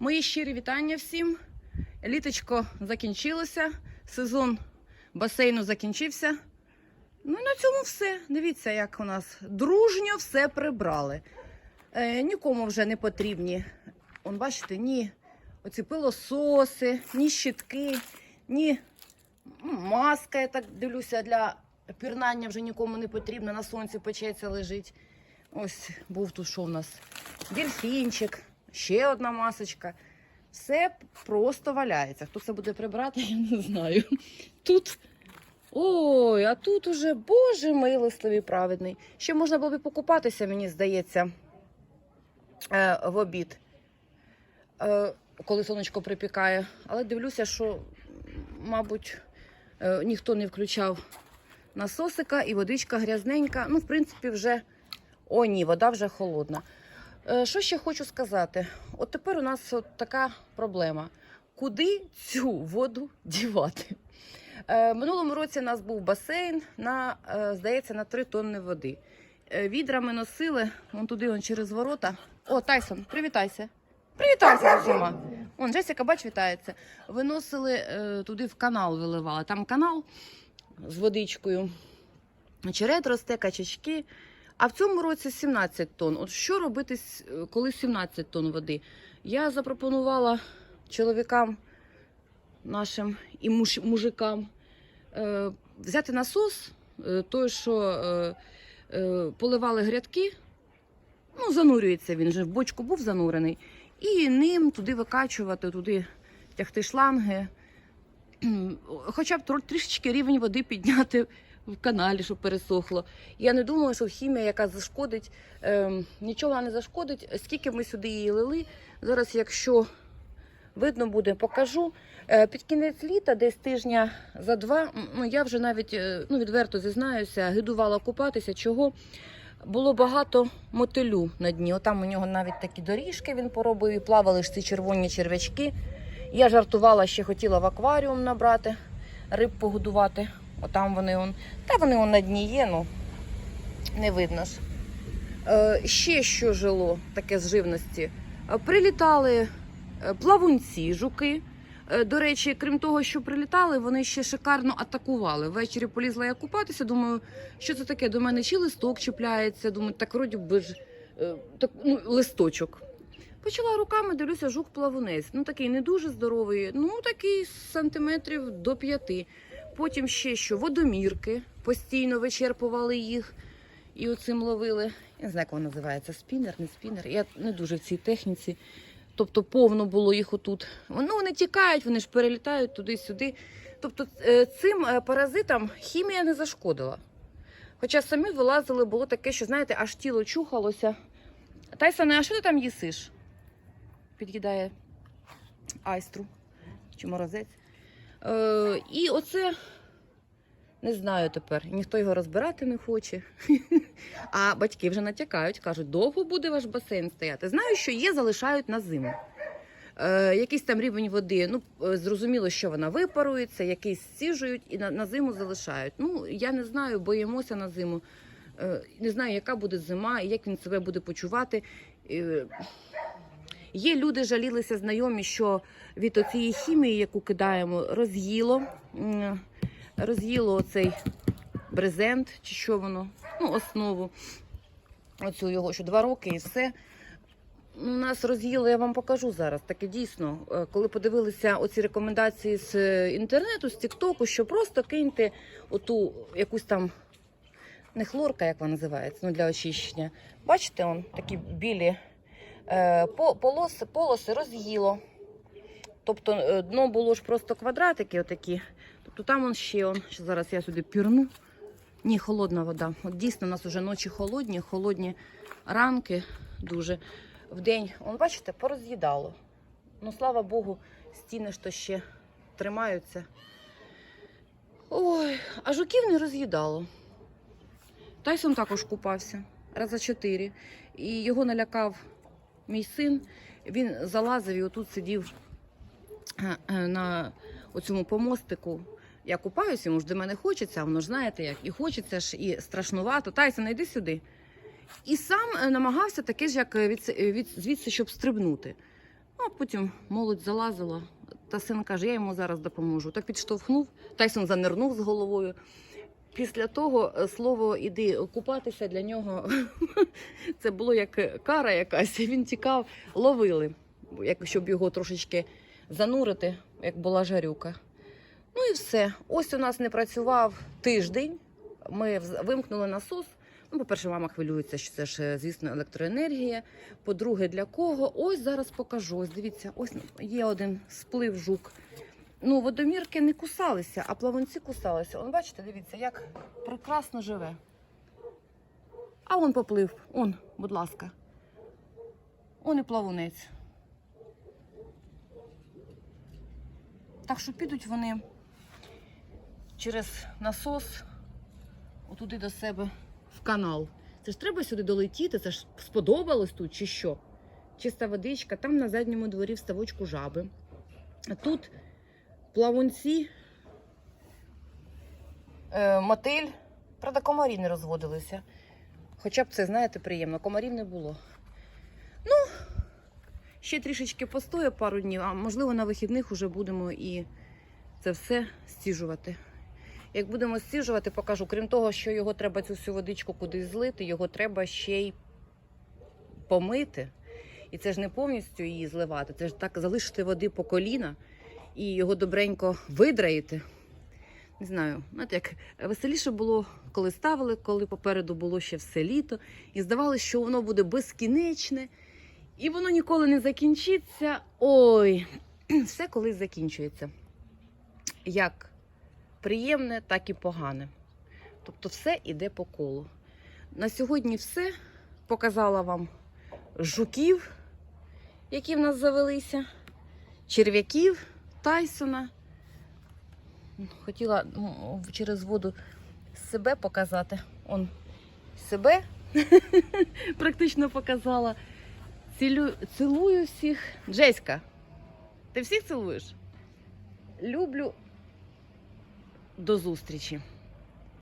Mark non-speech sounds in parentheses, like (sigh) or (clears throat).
Мої щирі вітання всім. Літочко закінчилося, сезон басейну закінчився. Ну і на цьому все. Дивіться, як у нас дружньо все прибрали. Е, нікому вже не потрібні. Он, бачите, ні оці пилососи, ні щітки, ні маска, я так дивлюся, для пірнання вже нікому не потрібна, на сонці печеться лежить. Ось був тут що у нас дельфінчик, ще одна масочка. Все просто валяється. Хто це буде прибрати, (laughs) я не знаю. Тут. Ой, а тут уже, боже милостивий праведний. Ще можна було б покупатися, мені здається, е, в обід, е, коли сонечко припікає. Але дивлюся, що, мабуть, е, ніхто не включав насосика і водичка грязненька. Ну, в принципі, вже. О, ні, вода вже холодна. Е, Що ще хочу сказати? От тепер у нас от така проблема. Куди цю воду дівати? Е, Минулому році у нас був басейн на, е, здається, на 3 тонни води. Е, Відрами носили, вон туди, вон через ворота. О, Тайсон, привітайся. Привітайся, Зима. Вон, Джесіка, бач, вітається. Виносили туди в канал виливали. Там канал з водичкою. Черед росте, качачки. А в цьому році 17 тонн. От що робити, коли 17 тонн води? Я запропонувала чоловікам нашим і муж, мужикам е, взяти насос, е, той, що е, е, поливали грядки. Ну, занурюється він вже в бочку був занурений. І ним туди викачувати, туди тягти шланги. Хоча б трішечки рівень води підняти в каналі, щоб пересохло. Я не думаю, що хімія, яка зашкодить, ем, нічого не зашкодить. Скільки ми сюди її лили. Зараз, якщо видно буде, покажу. Е, Під кінець літа, десь тижня за два, ну я вже навіть е, ну, відверто зізнаюся, гидувала купатися. Чого? Було багато мотилю на дні. Отам у нього навіть такі доріжки він поробив і плавали ж ці червоні черв'ячки. Я жартувала, ще хотіла в акваріум набрати, риб погодувати. Отам вони он. Та вони он на дні є, ну не видно ж. Е, ще що жило таке з живності. Е, Прилітали е, плавунці, жуки. Е, До речі, крім того, що прилітали, вони ще шикарно атакували. Ввечері полізла я купатися. Думаю, що це таке? До мене чи листок чіпляється. Думаю, так вроді би ж так, ну, листочок. Почала руками, дивлюся, жук плавунець. Ну такий не дуже здоровий, ну такий сантиметрів до п'яти. Потім ще що водомірки постійно вичерпували їх і оцим ловили. Я не знаю, як воно називається, спінер, не спінер. Я не дуже в цій техніці. Тобто повно було їх отут. Ну, вони тікають, вони ж перелітають туди-сюди. Тобто е, цим е, паразитам хімія не зашкодила. Хоча самі вилазили, було таке, що, знаєте, аж тіло чухалося. Тайсоне, а що ти там їсиш? Під'їдає айстру чи морозець. Е, і оце не знаю тепер. Ніхто його розбирати не хоче. (laughs) А батьки вже натякають, кажуть, довго буде ваш басейн стояти. Знаю, що є, залишають на зиму. Е, якийсь там рівень води, ну е, зрозуміло, що вона випарується, якийсь сіжують і на, на зиму залишають. Ну я не знаю, боїмося на зиму. Е, не знаю, яка буде зима як він себе буде почувати. Є люди, жалілися знайомі, що від цієї хімії, яку кидаємо, роз'їло, роз'їло оцей брезент, чи що воно, ну, основу оцю його, що два роки і все. Ну, Нас роз'їло, я вам покажу зараз. Таке дійсно, Е, коли подивилися оці рекомендації з е, інтернету, з Тіктоку, що просто киньте оту якусь там не хлорка, як вона називається, ну для очищення. Бачите, он такі білі полоси, полоси роз'їло. Тобто е, дно було ж просто квадратики отакі. Тобто там он ще он. Зараз я сюди пірну. Ні, холодна вода. От дійсно у нас вже ночі холодні, холодні ранки дуже. В день, он, бачите, пороз'їдало. Ну, слава Богу, стіни ж то ще тримаються. Ой, а жуків не роз'їдало. Тайсон також купався раза чотири. І його налякав мій син. Він залазив і отут сидів е, е, на оцьому помостику. Я купаюся, йому ж до мене хочеться, а воно ж знаєте як. І хочеться ж, і страшнувато. Тайсон, йди сюди. І сам е, намагався таки ж, як від, від, звідси, щоб стрибнути. Ну, а потім молодь залазила. Та син каже, я йому зараз допоможу. Так підштовхнув, Тайсон занирнув з головою. Після того е, слово іди купатися для нього (laughs) це було як кара якась. Він тікав, ловили, щоб його трошечки занурити, як була жарюка. Ну і все. Ось у нас не працював тиждень. Ми вимкнули насос. Ну, по-перше, мама хвилюється, що це ж, е, звісно, електроенергія. По-друге, для кого? Ось зараз покажу. Ось дивіться, ось є один сплив жук. Ну, водомірки не кусалися, а плавунці кусалися. Он, бачите, дивіться, як прекрасно живе. А он поплив. Он, будь ласка. Он і плавунець. Так що підуть вони через насос отуди до себе в канал. Це ж треба сюди долетіти, це ж сподобалось тут чи що? Чиста водичка, там на задньому дворі в ставочку жаби. А тут плавунці, е, мотиль. Правда, комарі не розводилися. Хоча б це, знаєте, приємно, комарів не було. Ну, ще трішечки постоє пару днів, а можливо на вихідних вже будемо і це все стіжувати. Як будемо стіжувати, покажу. Крім того, що його треба цю всю водичку кудись злити, його треба ще й помити. І це ж не повністю її зливати, це ж так залишити води по коліна і його добренько видраїти. Не знаю, знаєте, як веселіше було, коли ставили, коли попереду було ще все літо, і здавалося, що воно буде безкінечне, і воно ніколи не закінчиться. Ой, (clears throat) все колись закінчується. Як приємне, так і погане. Тобто все йде по колу. На сьогодні все. Показала вам жуків, які в нас завелися, черв'яків, Тайсона. Хотіла ну, через воду себе показати. Он себе (laughs) практично показала. Цілю, цілую всіх. Джеська, ти всіх цілуєш? Люблю. До зустрічі.